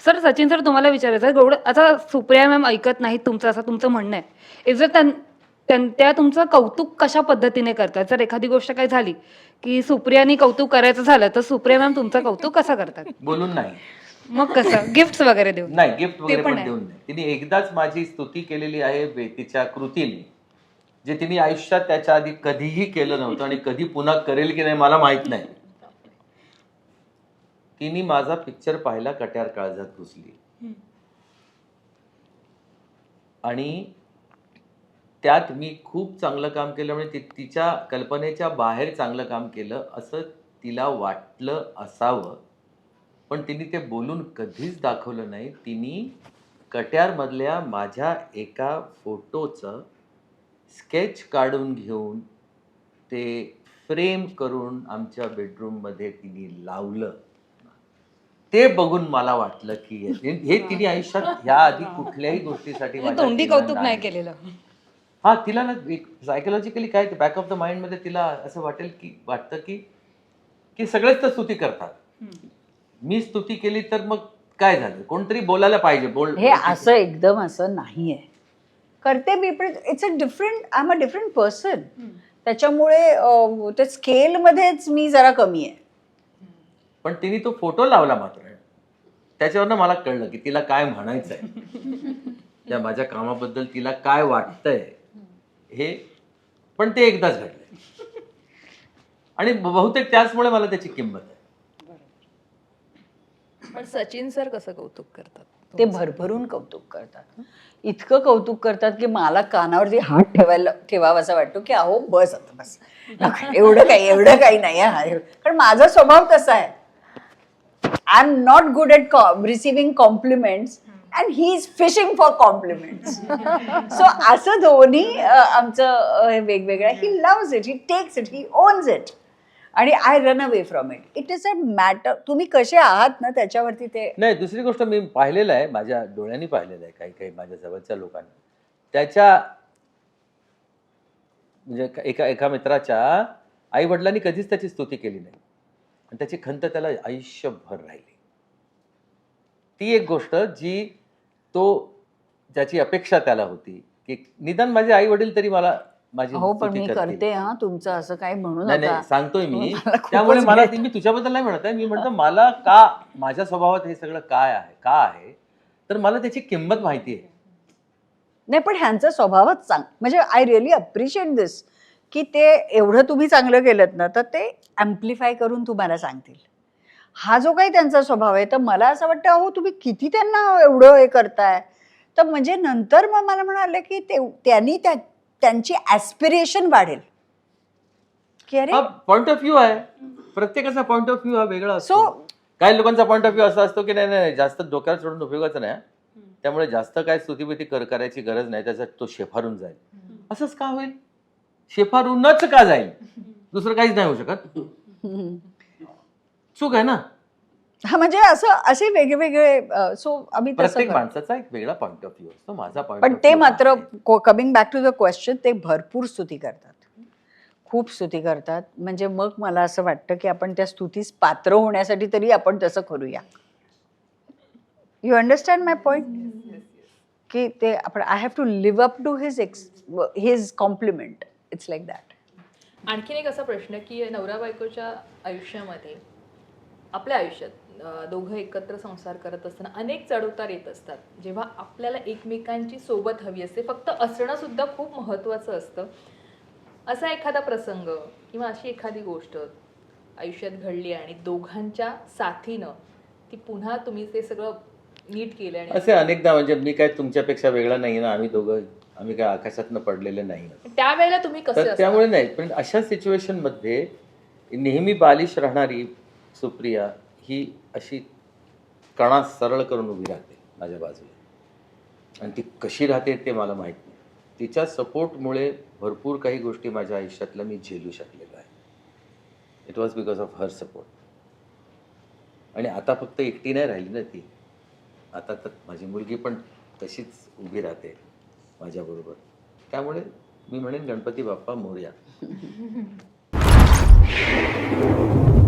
Sir Sachin sir तुम्हाला विचारायचं आहे एवढं आता सुप्रिया मॅम ऐकत नाहीत तुमचं असं तुमचं म्हणणं आहे. इज त्यां त्यां- त्या तुमचं कौतुक कशा पद्धतीने करतात? जर एखादी गोष्ट काय झाली की सुप्रियानी कौतुक करायचं झालं तर सुप्रिया मॅम तुमचं कौतुक कसं करतात? बोलून नाही. मग कसं? गिफ्ट वगैरे देऊन. नाही गिफ्ट वगैरे पण पण आहे. देऊन नाही. तिने एकदाच माझी स्तुती केलेली आहे वे- तिच्या कृतीने जे तिने आयुष्यात त्याच्या आधी कधीही केलं नव्हतं आणि कधी पुन्हा करेल की नाही मला माहीत नाही. तिने माझा पिक्चर पाहिला कट्यार काळजात घुसली. आणि त्यात मी खूप चांगलं काम केलं म्हणजे ति- तिच्या कल्पनेच्या बाहेर चांगलं काम केलं असं तिला वाटलं असावं. पण तिने ते बोलून कधीच दाखवलं नाही. तिने कट्यारमधल्या माझ्या एका फोटोचं स्केच काढून घेऊन ते फ्रेम करून आमच्या बेडरूममध्ये तिने लावलं. ते बघून मला वाटलं की हे हे तिने आयुष्यात ह्या आधी कुठल्याही गोष्टीसाठी माझ्या तोंडी कौतुक नाही केलेलं. हा तिला ना सायकोलॉजिकली काय बॅक ऑफ द माइंडमध्ये तिला असं वाटेल की वाटतं की की सगळेच तर स्तुती करतात. मी स्तुती केली तर मग काय झालं? कोणतरी बोलायला पाहिजे बोल हे असं एकदम असं नाहीये. करते मी पण it's a different I am a different person त्याच्यामुळे त्या स्केलमध्येच मी जरा कमी आहे. पण तिने तो फोटो लावला मात्र. त्याच्यावरनं मला कळलं की तिला काय म्हणायचं आहे त्या माझ्या कामाबद्दल तिला काय वाटतंय हे पण ते एकदाच घडलंय. आणि बहुतेक त्याचमुळे मला त्याची किंमत आहे. पण सचिन सर कसं कौतुक करतात? ते भरभरून कौतुक करतात इतकं कौतुक करतात की मला कानावरती हात ठेवायला ठेवावा असा वाटतो की अहो बस आता बस. एवढं काही एवढं काही नाही हा. कारण माझा स्वभाव तसा आहे. I am not good at receiving compliments and he is fishing for compliments so असं दोन्ही आमचं हे वेगवेगळं he loves it he takes it he owns it आणि I run away from it it is a matter तुम्ही कसे आहात ना त्याच्यावरती ते नाही दुसरी गोष्ट मी पाहिलेलं आहे माझ्या डोळ्यांनी पाहिलेलं आहे काही काही माझ्या जवळच्या लोकांनी. त्याच्या म्हणजे एका- एका एका मित्राच्या आई वडिलांनी कधीच त्याची स्तुती केली नाही. आणि त्याची खंत त्याला आयुष्यभर राहिली. ती एक गोष्ट जी तो ज्याची अपेक्षा त्याला होती की निदान माझे आई वडील तरी मला माझी हो पण मी. करते हा तुमचं असं काही म्हणू नाही सांगतोय मी. त्यामुळे मला. मी तुझ्याबद्दल नाही म्हणत आहे. मी म्हणतो मला का माझ्या स्वभावात हे सगळं काय आहे का आहे तर मला त्याची किंमत माहिती आहे. नाही पण ह्यांचा स्वभावच चांग म्हणजे आय रिअली अप्रिशिएट दिस की ते एवढं तुम्ही चांगलं केलं ना तर ते अम्प्लिफाय करून तुम्हाला सांगतील. हा जो काही त्यांचा स्वभाव आहे तर मला असं वाटतं अहो तुम्ही किती त्यांना एवढं हे करताय? तर म्हणजे नंतर मग मला म्हणाले की ते त्यांनी त्या त्यांची ॲस्पिरेशन वाढेल. की अरे पॉइंट ऑफ व्ह्यू आहे. प्रत्येकाचा पॉइंट ऑफ व्ह्यू हा वेगळा असतो. सो काही लोकांचा पॉइंट ऑफ व्ह्यू असा असतो की नाही नाही नाही, जास्त डोक्यावर सोडून उपयोगाचं नाही त्यामुळे जास्त काय स्तुतीबिती कर करायची गरज नाही त्याचा तो शेफारून जाईल. असंच का होईल? शेफारूनच का जाईल? दुसरं काहीच नाही होऊ शकत. चूक आहे ना? हा म्हणजे असं असे वेगवेगळे सो आम्ही तसं प्रत्येक करतो. माणसाचा एक वेगळा पॉइंट ऑफ व्ह्यू असतो. माझा पॉइंट पण ते मात्र coming back to the question ते भरपूर स्तुती करतात. खूप स्तुती करतात. म्हणजे मग मला असं वाटतं की आपण त्या स्तुतीस पात्र होण्यासाठी तरी आपण तसं करूया. यू अंडरस्टँड माय पॉइंट की ते आपण I have to live up to his ex his compliment it's like that आणखीन एक असा प्रश्न की नवरा बायकोच्या आयुष्यामध्ये आपल्या आयुष्यात दोघं एकत्र संसार करत असताना अनेक चढउतार येत असतात. जेव्हा आपल्याला एकमेकांची सोबत हवी असते फक्त असणं सुद्धा खूप महत्त्वाचं असतं. असा एखादा प्रसंग किंवा अशी एखादी गोष्ट आयुष्यात घडली आणि दोघांच्या साथीनं ती पुन्हा तुम्ही ते सगळं नीट केलं आणि असे अनेकदा म्हणजे मी काय तुमच्यापेक्षा वेगळा नाही ना आम्ही दोघं आम्ही काय आकाशातनं पडलेले नाही. त्यावेळेला तुम्ही कसे तर? त्यामुळे नाही पण अशा सिच्युएशनमध्ये नेहमी बालिश राहणारी सुप्रिया ही अशी कणा सरळ करून उभी राहते माझ्या बाजूला. आणि ती कशी राहते ते मला माहीत नाही. तिच्या सपोर्टमुळे भरपूर काही गोष्टी माझ्या आयुष्यातल्या मी झेलू शकलेलो आहे. It was because of her support आणि आता फक्त एकटी नाही राहिली ना ती. आता तर माझी मुलगी पण तशीच उभी राहते. माझ्याबरोबर. त्यामुळे मी म्हणेन गणपती बाप्पा मोर्या.